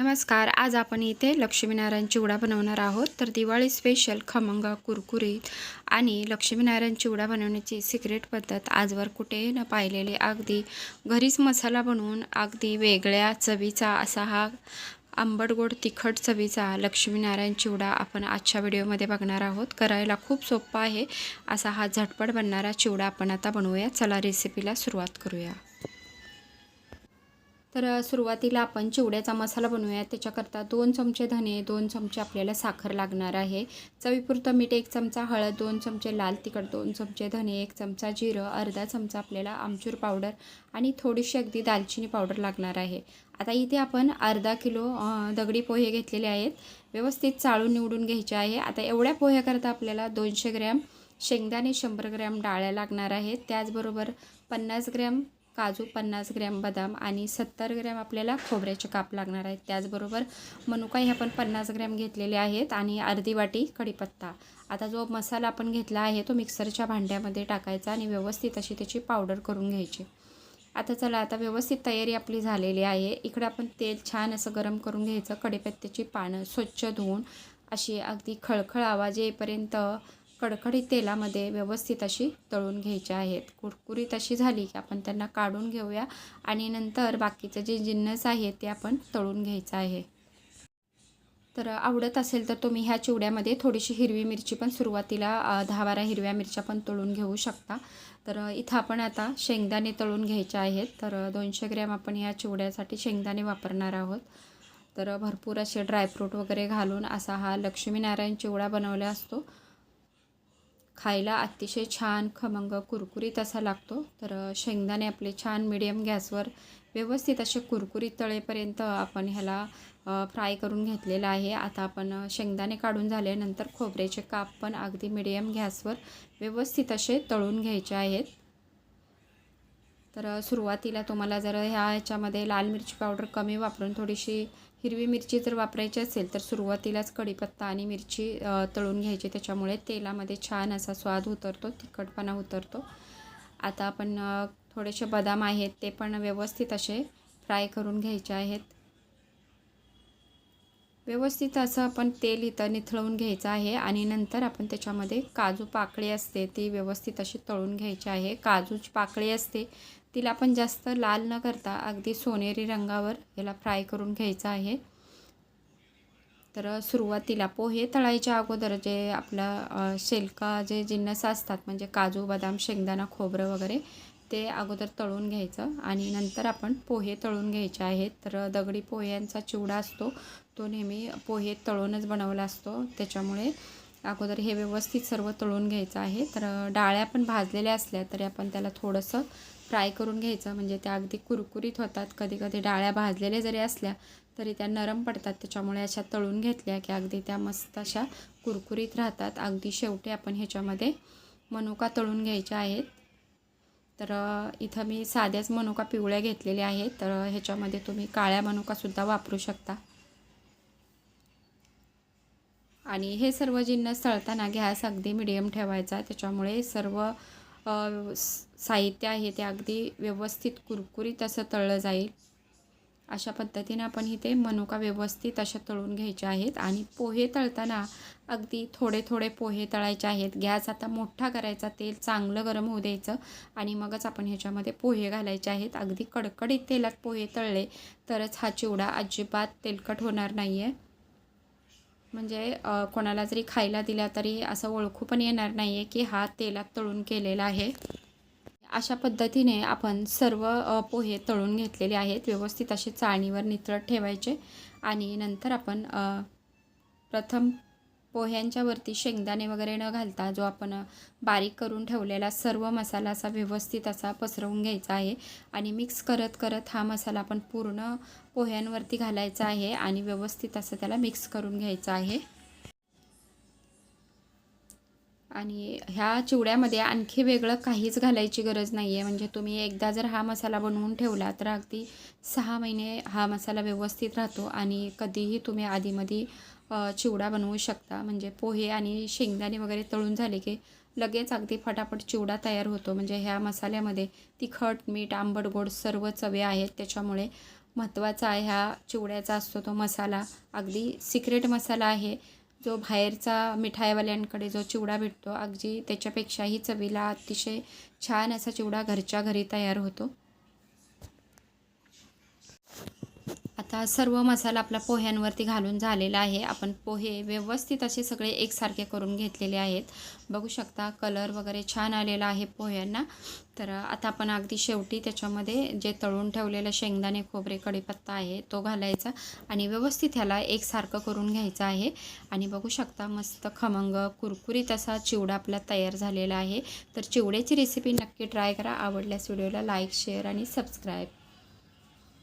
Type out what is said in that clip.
नमस्कार आज आपण इथे लक्ष्मीनारायण चिवडा बनवणार आहोत. तर दिवाळी स्पेशल खमंग कुरकुरीत आणि लक्ष्मीनारायण चिवडा बनवण्याची सिक्रेट पद्धत आजवर कुठे न पाहिलेली. अगदी घरीच मसाला बनवून अगदी वेगळ्या चवीचा असा हा आंबट गोड तिखट चवीचा लक्ष्मीनारायण चिवडा आपण आजच्या व्हिडिओमध्ये बघणार आहोत. करायला खूप सोपा आहे असा हा झटपट बनणारा चिवडा आपण आता बनवूया. चला रेसिपीला सुरुवात करूया. तर सुरुवातीला आपण चिवड्याचा मसाला बनवूया त्याच्याकरता दोन चमचे धने दोन चमचे आपल्याला साखर लागणार आहे. चवीपुरतं मीठ एक चमचा हळद दोन चमचे लाल तिखट दोन चमचे धने एक चमचा जिरं अर्धा चमचा आपल्याला आमचूर पावडर आणि थोडीशी अगदी दालचिनी पावडर लागणार आहे. आता इथे आपण अर्धा किलो दगडी पोहे घेतलेले आहेत. व्यवस्थित चाळून निवडून घ्यायचे आहे. आता एवढ्या पोह्याकरता आपल्याला दोनशे ग्रॅम शेंगदाणे शंभर ग्रॅम डाळ्या लागणार आहेत. त्याचबरोबर पन्नास ग्रॅम काजू पन्नास ग्रॅम बदाम आणि सत्तर ग्रॅम आपल्याला खोबऱ्याचे काप लागणार आहेत. त्याचबरोबर मनुका हे आपण पन्नास ग्रॅम घेतलेले आहेत आणि अर्धी वाटी कढीपत्ता. आता जो मसाला आपण घेतला आहे तो मिक्सरच्या भांड्यामध्ये टाकायचा आणि व्यवस्थित अशी त्याची पावडर करून घ्यायची. आता चला आता व्यवस्थित तयारी आपली झालेली आहे. इकडं आपण तेल छान असं गरम करून घ्यायचं. कढीपत्त्याची पानं स्वच्छ धुवून अशी अगदी खळखळ आवाज येईपर्यंत कडकडीत तेलामध्ये व्यवस्थित अशी तळून घ्यायची आहेत. कुरकुरीत अशी झाली की आपण त्यांना काढून घेऊया आणि नंतर बाकीचं जे जिन्नस आहे ते आपण तळून घ्यायचं आहे. तर आवडत असेल तर तुम्ही ह्या चिवड्यामध्ये थोडीशी हिरवी मिरची पण सुरुवातीला दहा बारा हिरव्या मिरच्या पण तळून घेऊ शकता. तर इथं आपण आता शेंगदाणे तळून घ्यायचे आहेत. तर दोनशे ग्रॅम आपण ह्या चिवड्यासाठी शेंगदाणे वापरणार आहोत. तर भरपूर असे ड्रायफ्रूट वगैरे घालून असा हा लक्ष्मीनारायण चिवडा बनवला असतो. खायला अतिशय छान खमंग कुरकुरीत असा लागतो. तर शेंगदाणे आपले छान मिडियम गॅसवर व्यवस्थित असे कुरकुरीत तळेपर्यंत आपण ह्याला फ्राय करून घेतलेला आहे. आता आपण शेंगदाणे काढून झाल्यानंतर खोबऱ्याचे काप पण अगदी मिडियम गॅसवर व्यवस्थित असे तळून घ्यायचे आहेत. तर सुरुवातीला तुम्हाला जर ह्या ह्याच्यामध्ये लाल मिरची पावडर कमी वापरून थोडीशी हिरवी मिरची जर वापरायची असेल तर सुरुवातीलाच कढीपत्ता आणि मिरची तळून घ्यायची. त्याच्यामुळे तेलामध्ये छान असा स्वाद उतरतो तिखटपणा उतरतो. आता आपण थोडेसे बदाम आहेत ते पण व्यवस्थित असे फ्राय करून घ्यायचे आहेत. व्यवस्थित असं आपण तेल इथं निथळवून घ्यायचं आहे आणि नंतर आपण त्याच्यामध्ये काजू पाकळी असते ती व्यवस्थित अशी तळून घ्यायची आहे. काजूची पाकळी असते तिला पण जास्त लाल न करता अगदी सोनेरी रंगावर याला फ्राय करून घ्यायचं आहे. तर सुरुवातीला पोहे तळायच्या अगोदर जे आपलं शेलका जे जिन्नस असतात म्हणजे काजू बदाम शेंगदाणा खोबरं वगैरे ते अगोदर तळून घ्यायचं आणि नंतर आपण पोहे तळून घ्यायचे आहेत. तर दगडी पोह्यांचा चिवडा असतो तो नेहमी पोहे तळूनच बनवला असतो. त्याच्यामुळे अगोदर हे व्यवस्थित सर्व तळून घ्यायचं आहे. तर डाळ्या पण भाजलेल्या असल्या तरी आपण त्याला थोडंसं फ्राय करून घ्यायचं. म्हणजे त्या अगदी कुरकुरीत होतात. कधी कधी डाळ्या भाजलेल्या जरी असल्या तरी त्या नरम पडतात. त्याच्यामुळे अशा तळून घेतल्या की अगदी त्या मस्त अशा कुरकुरीत राहतात. अगदी शेवटी आपण ह्याच्यामध्ये मनुका तळून घ्यायच्या आहेत. तर इथं मी साध्याच मनुका पिवळ्या घेतलेल्या आहेत. तर ह्याच्यामध्ये तुम्ही काळ्या मनुकासुद्धा वापरू शकता. आणि हे सर्व जिन्नस तळताना गॅस अगदी मिडियम ठेवायचा. त्याच्यामुळे सर्व साहित्य आहे ते अगदी व्यवस्थित कुरकुरीत असं तळलं जाईल. अशा पद्धतीने आपण इथे मनुका व्यवस्थित अशा तळून घ्यायचे आहेत आणि पोहे तळताना अगदी थोडे थोडे पोहे तळायचे आहेत. गॅस आता मोठा करायचा तेल चांगलं गरम होऊ द्यायचं आणि मगच आपण ह्याच्यामध्ये पोहे घालायचे आहेत. अगदी कडकडीत तेलात पोहे तळले तरच हा चिवडा अजिबात तेलकट होणार नाही आहे म्हणजे कोणाला जरी खायला दिला तरी असं ओळखू पण येणार नाही आहे की हा तेलात तळून केलेला आहे. अशा पद्धतीने आपण सर्व पोहे तळून घेतलेले आहेत. व्यवस्थित असे चाळणीवर नितळत ठेवायचे आणि नंतर आपण प्रथम पोह्यांच्यावरती शेंगदाणे वगैरे न घालता जो आपण बारीक करून ठेवलेला सर्व मसाला असा व्यवस्थित असा पसरवून घ्यायचा आहे. आणि मिक्स करत करत हा मसाला आपण पूर्ण पोह्यांवरती घालायचा आहे आणि व्यवस्थित असं त्याला मिक्स करून घ्यायचं आहे. आणि ह्या चिवड्यामध्ये आणखी वेगळं काहीच घालायची गरज नाही आहे म्हणजे तुम्ही एकदा जर हा मसाला बनवून ठेवला तर अगदी सहा महिने हा मसाला व्यवस्थित राहतो आणि कधीही तुम्ही आधीमध्ये चिवडा बनवू शकता. म्हणजे पोहे आणि शेंगदाणे वगैरे तळून झाले की लगेच अगदी फटाफट चिवडा तयार होतो. म्हणजे ह्या मसाल्यामध्ये तिखट मीठ आंबट गोड सर्व चवे आहेत. त्याच्यामुळे महत्त्वाचा आहे ह्या चिवड्याचा असतो तो मसाला. अगदी सिक्रेट मसाला आहे. जो बाहेरचा मिठाईवाल्यांकडे जो चिवडा भेटतो अगदी त्याच्यापेक्षाही चवीला अतिशय छान असा चिवडा घरच्या घरी तयार होतो. आता सर्व मसाला आपला पोह्यांवरती घालून झालेला आहे. आपण पोहे व्यवस्थित असे सगळे एकसारखे करून घेतलेले आहेत. बघू शकता कलर वगैरे छान आलेला आहे पोह्यांना. तर आता आपण अगदी शेवटी त्याच्यामध्ये जे तळून ठेवलेलं शेंगदाणे खोबरे कढीपत्ता आहे तो घालायचा आणि व्यवस्थित ह्याला एकसारखं करून घ्यायचं आहे. आणि बघू शकता मस्त खमंग कुरकुरीत असा चिवडा आपला तयार झालेला आहे. तर चिवड्याची रेसिपी नक्की ट्राय करा. आवडल्यास व्हिडिओला लाईक शेअर आणि सबस्क्राईब